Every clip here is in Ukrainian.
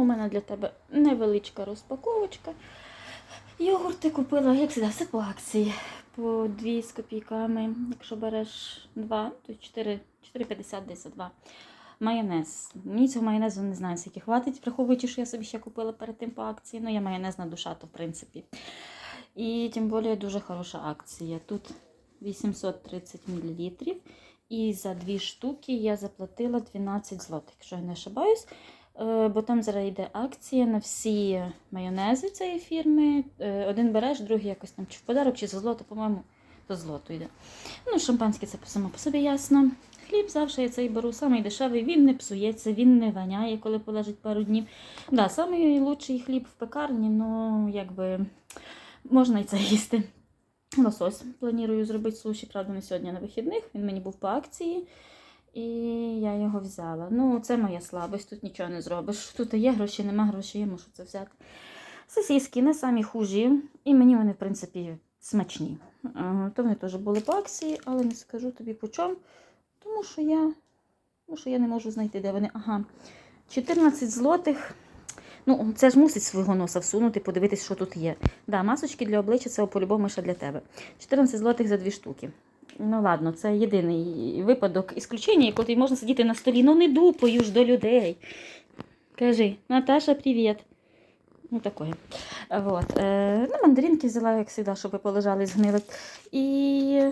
У мене для тебе невеличка розпаковочка. Йогурти купила, як завжди, все по акції. По 2 з копійками. Якщо береш 2, то 4,50 десь за 2. Майонез. Мені цього майонезу не знаю, скільки хватить, враховуючи, що я собі ще купила перед тим по акції. Ну, я майонезна душа, то в принципі. І тим більше дуже хороша акція. Тут 830 мл. І за дві штуки я заплатила 12 злотих, якщо я не ошибаюсь. Е, Бо там зараз йде акція на всі майонези цієї фірми. Е, Один береш, другий якось там чи в подарок, чи за злото, по-моєму, за злото йде. Ну, шампанське це само по собі ясно. Хліб завжди я цей беру, самий дешевий, він не псується, він не воняє, коли полежить пару днів. Да, самий хліб в пекарні, ну якби можна і це їсти. Лосось планую зробити суші, правда, не сьогодні на вихідних. Він мені був по акції. І я його взяла. Ну, це моя слабость, тут нічого не зробиш. Тут є гроші, нема грошей, я мушу це взяти. Сосиски не самі хужі, і мені вони, в принципі, смачні. Ага, То вони теж були по акції, але не скажу тобі по чому, тому що я, тому що я не можу знайти, де вони. Ага, 14 злотих. Ну, це ж мусить свого носа всунути, подивитись, що тут є. Да, масочки для обличчя це по-любому ще для тебе. 14 злотих за дві штуки. Ну ладно, це єдиний випадок ісключення, коли можна сидіти на столі. Ну не дупою ж до людей. Кажи, Наташа, привіт. Ну, такое. Вот. Е, ну, мандаринки взяла, як завжди, щоб полежали згнили. І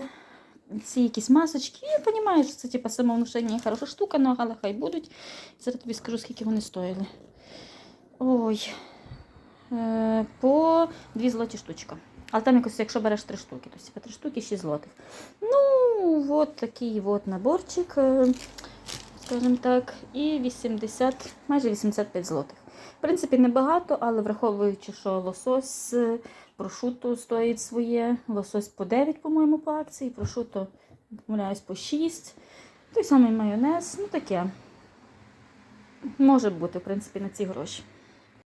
ці якісь масочки. Я розумію, що це типу, самовнушення хороша штука, ну, але хай будуть. Зараз тобі скажу, скільки вони стоїли. Ой. Е, по 2 злоті штучка. Але там якось, якщо береш 3 штуки, то 3 штуки 6 злотих. Ну, от такий от наборчик, е, скажімо так, і 80, майже 85 злотих. В принципі, небагато, але враховуючи, що лосось е, прошуто стоїть своє, лосось по 9, по-моєму, по акції, прошуто, помиляюсь, по 6. Той самий майонез, ну таке. Може бути, в принципі, на ці гроші.